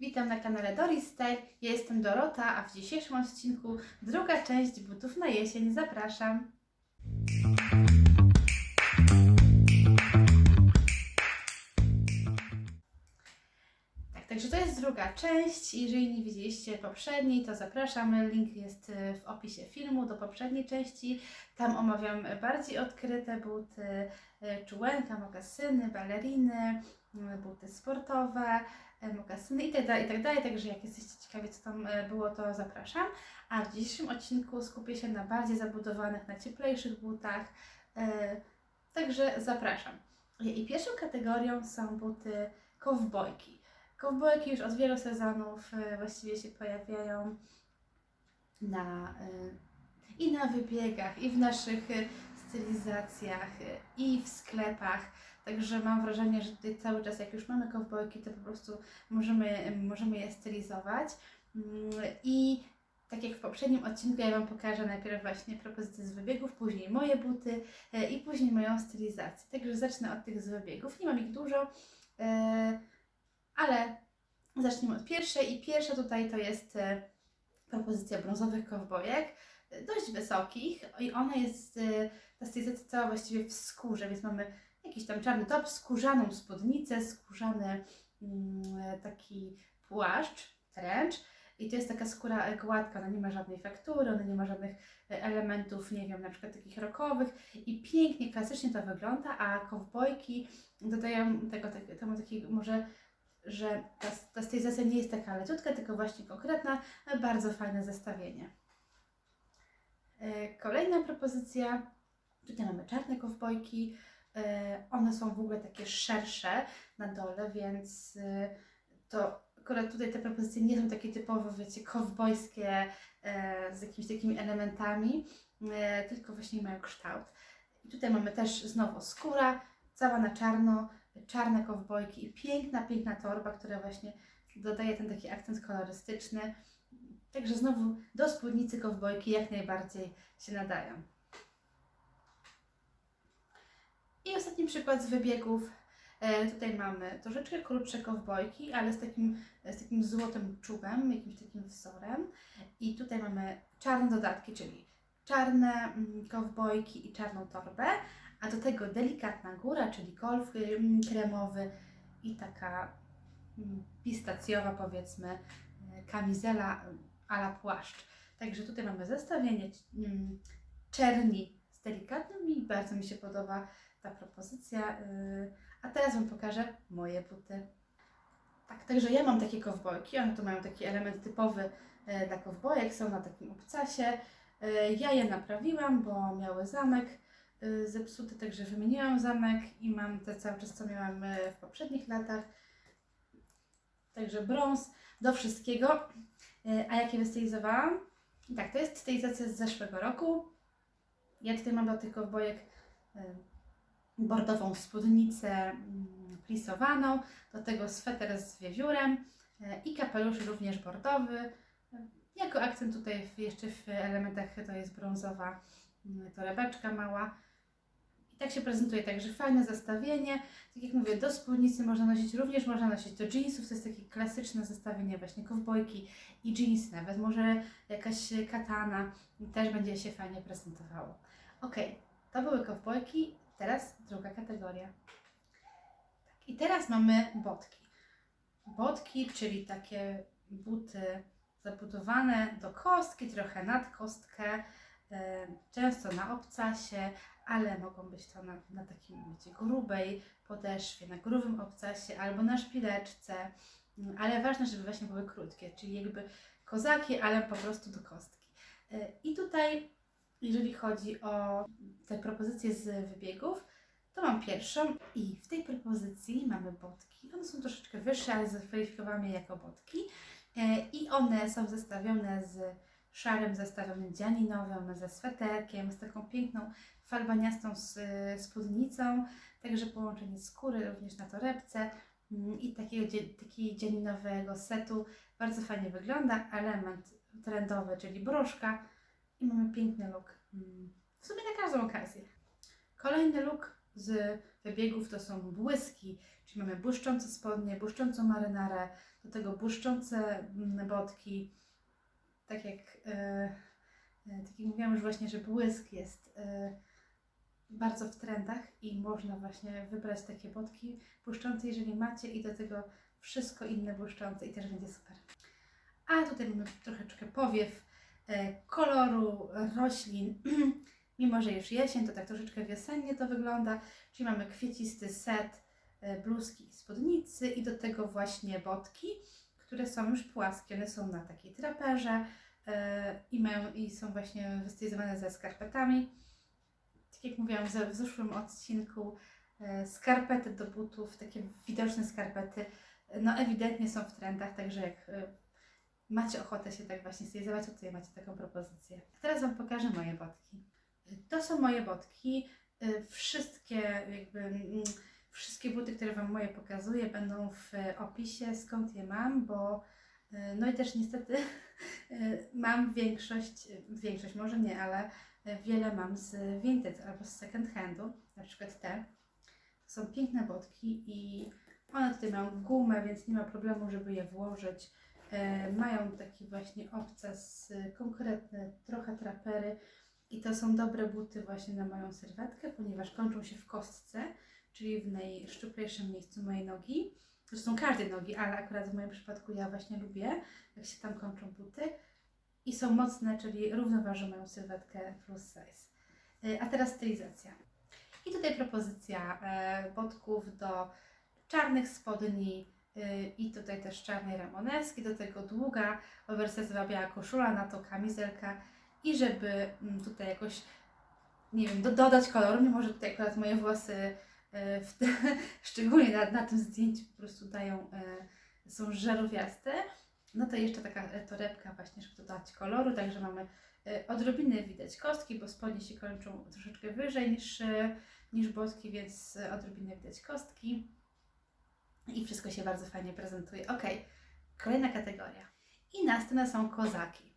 Witam na kanale Doris Style. Ja jestem Dorota, a w dzisiejszym odcinku druga część butów na jesień. Zapraszam. Tak, także to jest druga część. Jeżeli nie widzieliście poprzedniej, to zapraszamy. Link jest e, w opisie filmu do poprzedniej części. Tam omawiam bardziej odkryte buty, e, czułenka, mokasyny, baleriny, buty sportowe, e, mokasyny i tak dalej, i tak dalej. Także jak jesteście ciekawi, co tam e, było, to zapraszam. A w dzisiejszym odcinku skupię się na bardziej zabudowanych, na cieplejszych butach. e, Także zapraszam. I pierwszą kategorią są buty kowbojki. Kowbojki już od wielu sezonów e, właściwie się pojawiają na, i na wybiegach, i w naszych stylizacjach, i w sklepach. Także mam wrażenie, że tutaj cały czas, jak już mamy kowbojki, to po prostu możemy, możemy je stylizować. Mm, I tak jak w poprzednim odcinku, ja Wam pokażę najpierw właśnie propozycje z wybiegów, później moje buty e, i później moją stylizację. Także zacznę od tych z wybiegów. Nie mam ich dużo, e, ale zacznijmy od pierwszej. I pierwsza tutaj to jest e, propozycja brązowych kowbojek, dość wysokich i ona jest, ta stylizacja cała właściwie w skórze, więc mamy jakiś tam czarny top, skórzaną spódnicę, skórzany mm, taki płaszcz, trench i to jest taka skóra e, gładka, ona nie ma żadnej faktury, ona nie ma żadnych e, elementów, nie wiem, na przykład takich rokowych. I pięknie, klasycznie to wygląda, a kowbojki dodają tego, tak- temu takiego może, że ta, ta stylizacja nie jest taka leciutka, tylko właśnie konkretna, e, bardzo fajne zestawienie. Kolejna propozycja, tutaj mamy czarne kowbojki, one są w ogóle takie szersze na dole, więc e, to akurat tutaj te propozycje nie są takie typowo, wiecie, kowbojskie e, z jakimiś takimi elementami, e, tylko właśnie mają kształt. I tutaj mamy też znowu skóra, cała na czarno, czarne kowbojki i piękna, piękna torba, która właśnie dodaje ten taki akcent kolorystyczny. Także znowu do spódnicy kowbojki jak najbardziej się nadają. I ostatni przykład z wybiegów. E, tutaj mamy troszeczkę krótsze kowbojki, ale z takim, z takim złotym czubem, jakimś takim wzorem. I tutaj mamy czarne dodatki, czyli czarne mm, kowbojki i czarną torbę, a do tego delikatna góra, czyli golf mm, kremowy i taka mm, pistacjowa powiedzmy e, kamizela ala płaszcz. Także tutaj mamy zestawienie mm, czerni z delikatnym i bardzo mi się podoba ta propozycja. y, A teraz Wam pokażę moje buty. Tak, także ja mam takie kowbojki, one tu mają taki element typowy e, dla kowbojek, są na takim obcasie. E, Ja je naprawiłam, bo miały zamek zepsuty, także wymieniłam zamek i mam te cały czas, co miałam w poprzednich latach. Także brąz do wszystkiego. A jakie wystylizowałam? Tak, to jest stylizacja z zeszłego roku. Ja tutaj mam do tych kowbojek e, bordową spódnicę mm, plisowaną, do tego sweter z wiewiórem e, i kapelusz również bordowy. Jako akcent tutaj jeszcze w elementach to jest brązowa mm, torebeczka mała. I tak się prezentuje, także fajne zestawienie. Tak jak mówię, do spódnicy można nosić, również można nosić do jeansów, to jest takie klasyczne zestawienie właśnie kowbojki i jeans, nawet może jakaś katana też będzie się fajnie prezentowało. Ok, to były kowbojki, teraz druga kategoria. Tak, I teraz mamy botki. Botki, czyli takie buty zabudowane do kostki, trochę nad kostkę, e, często na obcasie, ale mogą być to na, na takim wiecie, grubej podeszwie, na grubym obcasie albo na szpileczce, Mm, ale ważne, żeby właśnie były krótkie, czyli jakby kozaki, ale po prostu do kostki. E, I tutaj, jeżeli chodzi o te propozycje z wybiegów, to mam pierwszą i w tej propozycji mamy botki. One są troszeczkę wyższe, ale zakwalifikowałam je jako botki. E, I one są zestawione z szarym zestawionym dzianinowym, ze sweterkiem, z taką piękną falbaniastą spódnicą, także połączenie skóry również na torebce mm, i takiego, takiego dzianinowego setu. Bardzo fajnie wygląda. Element trendowy, czyli broszka i mamy piękny look. mm, W sumie na każdą okazję. Kolejny look z wybiegów to są błyski, czyli mamy błyszczące spodnie, błyszczącą marynarę, do tego błyszczące mm, botki, tak jak, e, e, tak jak mówiłam już właśnie, że błysk jest e, bardzo w trendach i można właśnie wybrać takie botki błyszczące, jeżeli macie i do tego wszystko inne błyszczące i też będzie super. A tutaj mamy troszeczkę powiew koloru roślin. Mimo, że już jesień, to tak troszeczkę wiosennie to wygląda. Czyli mamy kwiecisty set e, bluzki i spódnicy i do tego właśnie botki, które są już płaskie. One są na takiej traperze e, i, mają, i są właśnie wystylizowane ze skarpetami. Tak jak mówiłam w, zeszłym odcinku, e, skarpety do butów, takie widoczne skarpety, e, no ewidentnie są w trendach, także jak e, macie ochotę się tak właśnie stylizować, to tutaj macie taką propozycję. Teraz Wam pokażę moje botki. To są moje botki. Y, Wszystkie jakby mm, wszystkie buty, które Wam moje pokazuję, będą w opisie, skąd je mam, bo y, no i też niestety y, mam większość, większość może nie, ale wiele mam z vintage albo z second handu, na przykład te. To są piękne botki i one tutaj mają gumę, więc nie ma problemu, żeby je włożyć. E, mają taki właśnie obcas y, konkretny, trochę trapery i to są dobre buty właśnie na moją sylwetkę, ponieważ kończą się w kostce, czyli w najszczuplejszym miejscu mojej nogi. Zresztą każdej nogi, ale akurat w moim przypadku ja właśnie lubię, jak się tam kończą buty. I są mocne, czyli równoważą moją sylwetkę plus size. E, A teraz stylizacja. I tutaj propozycja e, botków do czarnych spodni i tutaj też czarnej ramoneski, do tego długa, oversize'owa biała koszula, na to kamizelka. I żeby mm, tutaj jakoś, nie wiem, do, dodać koloru, mimo że tutaj akurat moje włosy, y, te, szczególnie na, na tym zdjęciu po prostu dają, y, są żarówiaste, no to jeszcze taka torebka właśnie, żeby dodać koloru, także mamy y, odrobinę widać kostki, bo spodnie się kończą troszeczkę wyżej niż, y, niż botki, więc y, odrobinę widać kostki i wszystko się bardzo fajnie prezentuje. Ok, kolejna kategoria. I następne są kozaki.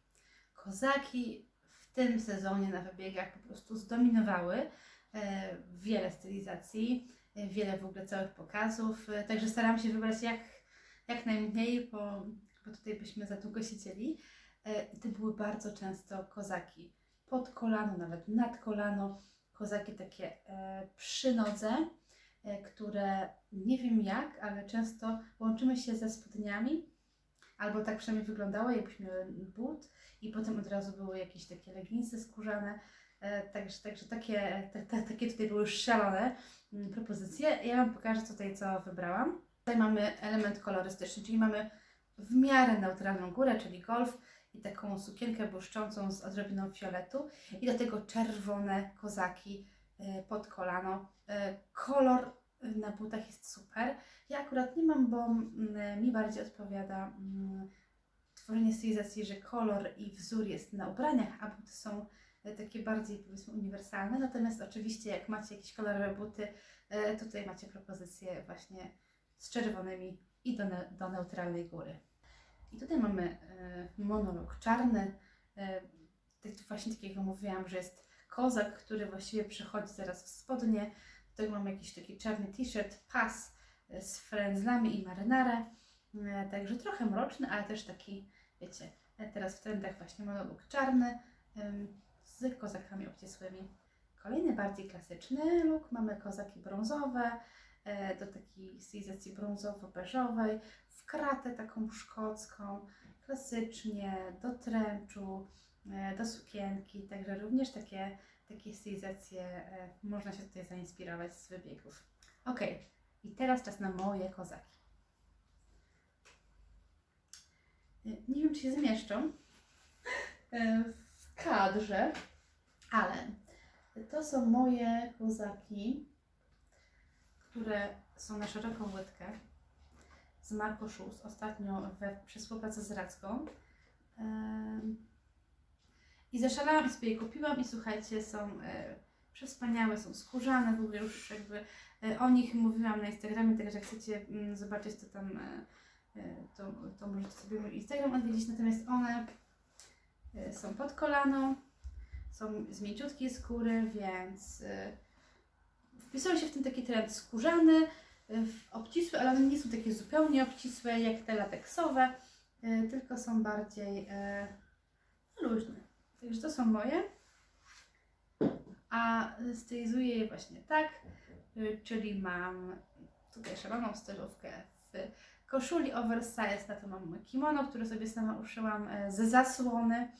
Kozaki w tym sezonie na wybiegach po prostu zdominowały e, wiele stylizacji, e, wiele w ogóle całych pokazów, e, także staram się wybrać jak, jak najmniej, bo, bo tutaj byśmy za długo siedzieli. To były bardzo często kozaki pod kolano, nawet nad kolano, kozaki takie przy nodze, które nie wiem jak, ale często łączymy się ze spodniami, albo tak przynajmniej wyglądało, miały but i potem od razu były jakieś takie leginsy skórzane, e, także, także takie, te, te, takie tutaj były szalone mm, propozycje. Ja Wam pokażę tutaj, co wybrałam. Tutaj mamy element kolorystyczny, czyli mamy w miarę neutralną górę, czyli golf i taką sukienkę błyszczącą z odrobiną fioletu i do tego czerwone kozaki e, pod kolano. E, Kolor na butach jest super. Ja akurat nie mam, bo mm, mi bardziej odpowiada mm, tworzenie stylizacji, że kolor i wzór jest na ubraniach, a buty są e, takie bardziej powiedzmy uniwersalne. Natomiast oczywiście jak macie jakieś kolorowe buty, tutaj macie propozycje właśnie z czerwonymi i do, ne- do neutralnej góry. I tutaj mamy monolog czarny, tak właśnie tak Wam mówiłam, że jest kozak, który właściwie przechodzi zaraz w spodnie. Tego mamy jakiś taki czarny t-shirt, pas e, z frędzlami i marynarę. E, Także trochę mroczny, ale też taki, wiecie, e, teraz w trendach właśnie monolog czarny z kozakami obcisłymi. Kolejny bardziej klasyczny look, mamy kozaki brązowe, do takiej stylizacji brązowo-beżowej, w kratę taką szkocką, klasycznie, do tręczu, do sukienki, także również takie, takie stylizacje e, można się tutaj zainspirować z wybiegów. Ok, i teraz czas na moje kozaki. E, Nie wiem, czy się zmieszczą e, w kadrze, ale to są moje kozaki, które są na szeroką łydkę z Marco Shoes, ostatnio we, przy współpracy z Racką. I zaszalałam i sobie je kupiłam i słuchajcie, są e, przespaniałe, są skórzane, w ogóle już jakby e, o nich mówiłam na Instagramie, także jak chcecie mm, zobaczyć to tam, e, e, to, to możecie sobie mój Instagram odwiedzić, natomiast one e, są pod kolano, są z mięciutkiej skóry, więc e, Wpisał się w ten taki trend skórzany, y, w obcisłe, ale one nie są takie zupełnie obcisłe jak te lateksowe, y, tylko są bardziej y, luźne. Także to są moje. A stylizuję je właśnie tak, y, czyli mam tutaj szaloną stylówkę w koszuli oversize, na to mam kimono, które sobie sama uszyłam e, ze zasłony.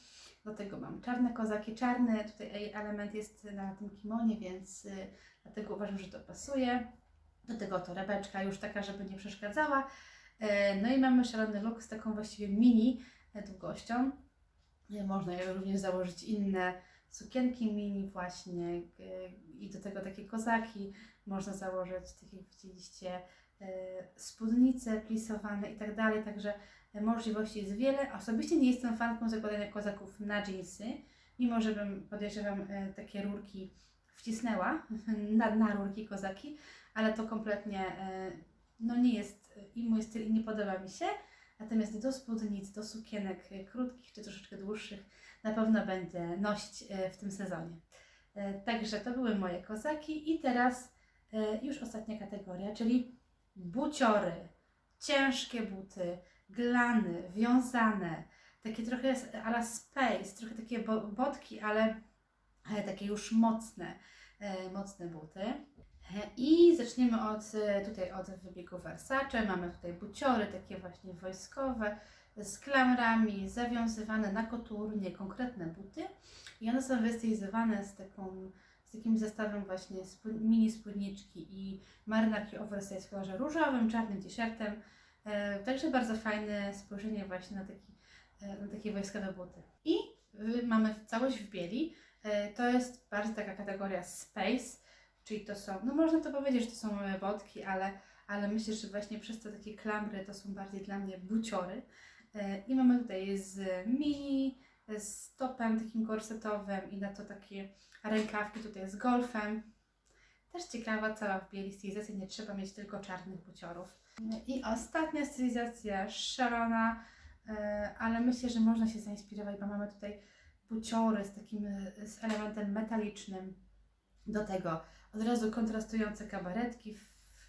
Do tego mam czarne kozaki, czarny tutaj element jest na tym kimonie, więc y, dlatego uważam, że to pasuje. Do tego torebeczka już taka, żeby nie przeszkadzała. E, No i mamy szalony look z taką właściwie mini e, długością. Można również założyć inne sukienki mini właśnie e, i do tego takie kozaki. Można założyć, tak jak widzieliście, e, spódnice plisowane i tak dalej, także e, możliwości jest wiele. Osobiście nie jestem fanką zakładania kozaków na jeansy, mimo że bym podejrzewam takie rurki wcisnęła na, na rurki kozaki, ale to kompletnie no nie jest i mój styl i nie podoba mi się. Natomiast do spódnic, do sukienek e, krótkich czy troszeczkę dłuższych na pewno będę nosić e, w tym sezonie. E, Także to były moje kozaki i teraz już ostatnia kategoria, czyli buciory, ciężkie buty, glany, wiązane, takie trochę s- a la space, trochę takie bo- botki, ale, takie już mocne, mocne buty. I zaczniemy od tutaj od wybiegu Versace. Mamy tutaj buciory, takie właśnie wojskowe, z klamrami, zawiązywane na koturnie, konkretne buty. I one są wystylizowane z, taką, z takim zestawem właśnie mini spódniczki i marynarki oversize w kolorze różowym, czarnym t-shirtem. E, także bardzo fajne spojrzenie właśnie na, taki, e, na takie wojskowe buty. I y, mamy całość w bieli. E, to jest bardzo taka kategoria space, czyli to są, no można to powiedzieć, że to są e, botki, ale, ale myślę, że właśnie przez te takie klamry to są bardziej dla mnie buciory. E, I mamy tutaj z mini, z topem takim korsetowym i na to takie rękawki tutaj z golfem. Też ciekawa, cała w bieli stylizacja, nie trzeba mieć tylko czarnych buciorów. I ostatnia stylizacja szalona, e, ale myślę, że można się zainspirować, bo mamy tutaj buciory z takim z elementem metalicznym. Do tego od razu kontrastujące kabaretki,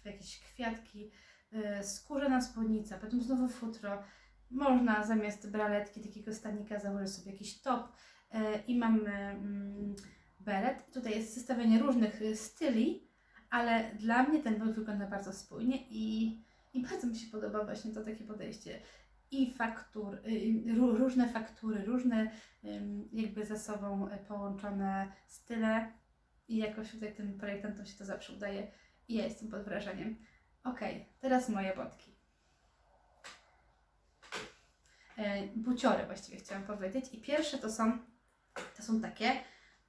jakieś kwiatki, e, skórzana spódnica, potem znowu futro. Można zamiast braletki takiego stanika założyć sobie jakiś top e, i mamy mm, beret. Tutaj jest zestawienie różnych y, styli, ale dla mnie ten look wygląda bardzo spójnie i, i bardzo mi się podoba właśnie to takie podejście. I faktur, y, ró- różne faktury, różne jakby ze sobą y, połączone style i jakoś tutaj tym projektantom się to zawsze udaje i ja jestem pod wrażeniem. Ok, teraz moje botki. E, buciory właściwie chciałam powiedzieć i pierwsze to są, to są takie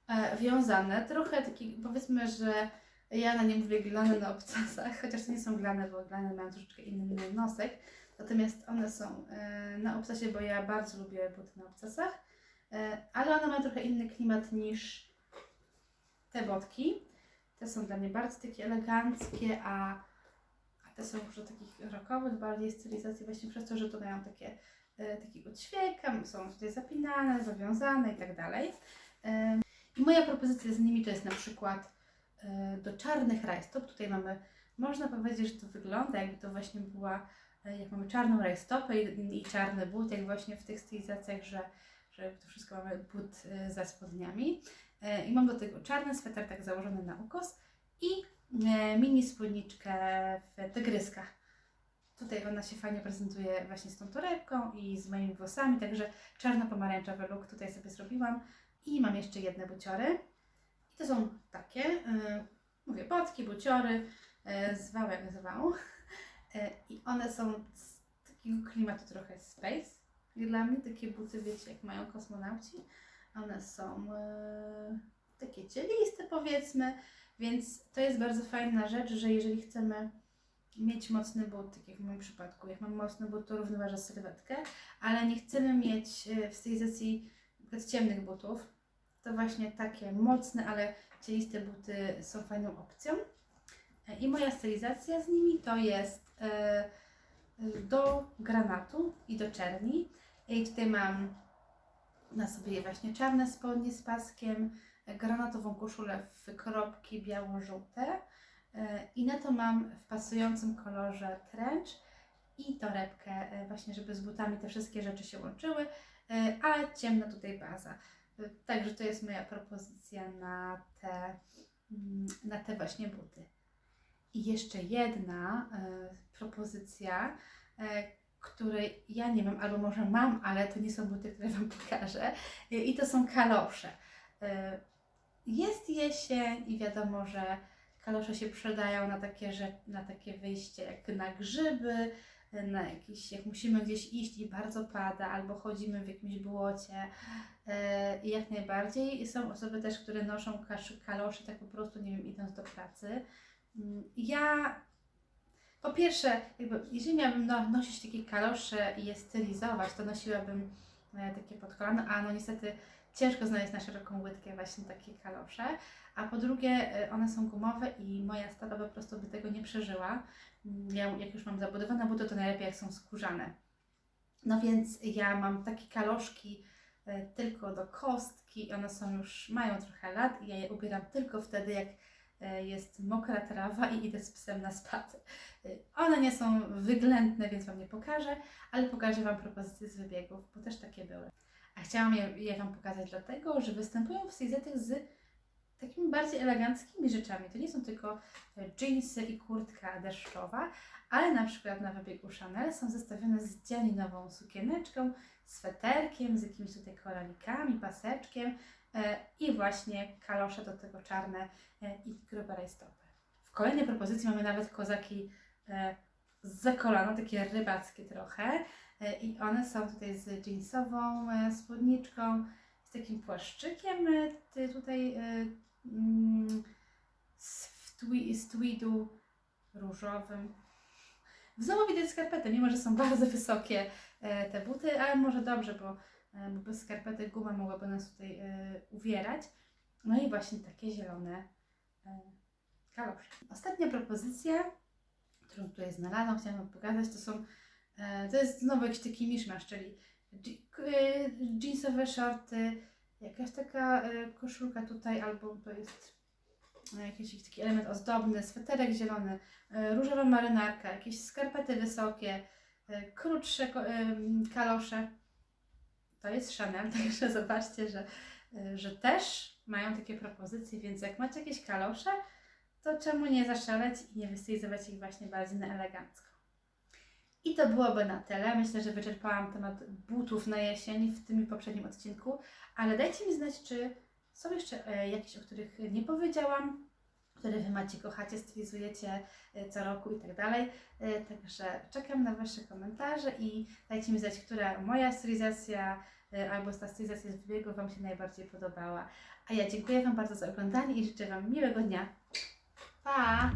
e, wiązane, trochę taki, powiedzmy, że ja na nie mówię glany na obcasach, chociaż to nie są glany, bo glany mają troszeczkę inny nosek, natomiast one są e, na obcasie, bo ja bardzo lubię buty na obcasach, e, ale one mają trochę inny klimat niż te botki. Te są dla mnie bardzo takie eleganckie, a, a te są już takich rockowych bardziej stylizacji właśnie przez to, że to mają takie e, takiego ćwieka, są tutaj zapinane, zawiązane i tak dalej. E, I moja propozycja z nimi to jest na przykład e, do czarnych rajstop. Tutaj mamy, można powiedzieć, że to wygląda jakby to właśnie była, e, jak mamy czarną rajstopę i, i czarny but, jak właśnie w tych stylizacjach, że, że to wszystko mamy but e, ze spodniami. E, I mam do tego czarny sweter tak założony na ukos i e, mini spódniczkę w tygryskach. Tutaj ona się fajnie prezentuje właśnie z tą torebką i z moimi włosami, także czarno-pomarańczowy look tutaj sobie zrobiłam. I mam jeszcze jedne buciory. I to są takie, e, mówię, botki, buciory, e, zwał jak zwał. E, I one są z takiego klimatu trochę space. I dla mnie takie buty, wiecie, jak mają kosmonauci. One są e, takie cieliste powiedzmy, więc to jest bardzo fajna rzecz, że jeżeli chcemy mieć mocny but, tak jak w moim przypadku, jak mam mocny but, to równoważę sylwetkę, ale nie chcemy mieć e, w stylizacji ciemnych butów, to właśnie takie mocne, ale cieliste buty są fajną opcją. E, I moja stylizacja z nimi to jest do granatu i do czerni. I tutaj mam na sobie właśnie czarne spodnie z paskiem, granatową koszulę w kropki biało-żółte, E, I na to mam w pasującym kolorze trench i torebkę, e, właśnie żeby z butami te wszystkie rzeczy się łączyły, e, a ciemna tutaj baza. Także to jest moja propozycja na te, mm, na te właśnie buty. I jeszcze jedna propozycja, e, której ja nie mam, albo może mam, ale to nie są buty, które Wam pokażę. I to są kalosze. E, Jest jesień i wiadomo, że kalosze się przydają na takie, rzeczy, na takie wyjście jak na grzyby, na jakieś, jak musimy gdzieś iść i bardzo pada, albo chodzimy w jakimś błocie. E, I jak najbardziej są osoby też, które noszą kalosze tak po prostu, nie wiem, idąc do pracy. Mm, Ja po pierwsze, jakby, jeżeli miałabym no, nosić takie kalosze i je stylizować, to nosiłabym e, takie pod kolano, a no niestety ciężko znaleźć na szeroką łydkę właśnie takie kalosze. A po drugie, e, one są gumowe i moja stopa po prostu by tego nie przeżyła. Ja, jak już mam zabudowane buty, to najlepiej jak są skórzane. No więc ja mam takie kaloszki e, tylko do kostki, one są już, mają trochę lat i ja je ubieram tylko wtedy, jak jest mokra trawa i idę z psem na spacer. E, One nie są wyględne, więc Wam nie pokażę, ale pokażę Wam propozycje z wybiegów, bo też takie były. A chciałam je, je Wam pokazać dlatego, że występują w CZ z takimi bardziej eleganckimi rzeczami. To nie są tylko e, dżinsy i kurtka deszczowa, ale na przykład na wybiegu Chanel są zestawione z dzianinową sukieneczką, sweterkiem, z jakimiś tutaj koralikami, paseczkiem e, i właśnie kalosze do tego czarne e, i grube rajstopy. W kolejnej propozycji mamy nawet kozaki e, za kolano, takie rybackie trochę i one są tutaj z jeansową spódniczką, z takim płaszczykiem tutaj mm, z tweedu różowym. Znowu widać skarpetę, mimo że są bardzo wysokie e, te buty, ale może dobrze, bo, e, bez skarpety guma mogłaby nas tutaj e, uwierać. No i właśnie takie zielone kalosze. Ostatnia propozycja, którą tutaj znalazłam, chciałam Wam pokazać, to są, to jest znowu jakiś taki miszmasz, czyli jeansowe shorty, jakaś taka koszulka tutaj, albo to jest jakiś taki element ozdobny, sweterek zielony, e, różowa marynarka, jakieś skarpety wysokie, e, krótsze em, kalosze. To jest Chanel, także zobaczcie, że, e, że też mają takie propozycje, więc jak macie jakieś kalosze, to czemu nie zaszaleć i nie wystylizować ich właśnie bardziej na elegancko. I to byłoby na tyle. Myślę, że wyczerpałam temat butów na jesień w tym poprzednim odcinku, ale dajcie mi znać, czy są jeszcze e, jakieś, o których nie powiedziałam, które Wy macie, kochacie, stylizujecie e, co roku i tak dalej. E, Także czekam na Wasze komentarze i dajcie mi znać, która moja stylizacja albo ta stylizacja z wybiegu Wam się najbardziej podobała. A ja dziękuję Wam bardzo za oglądanie i życzę Wam miłego dnia. Pa!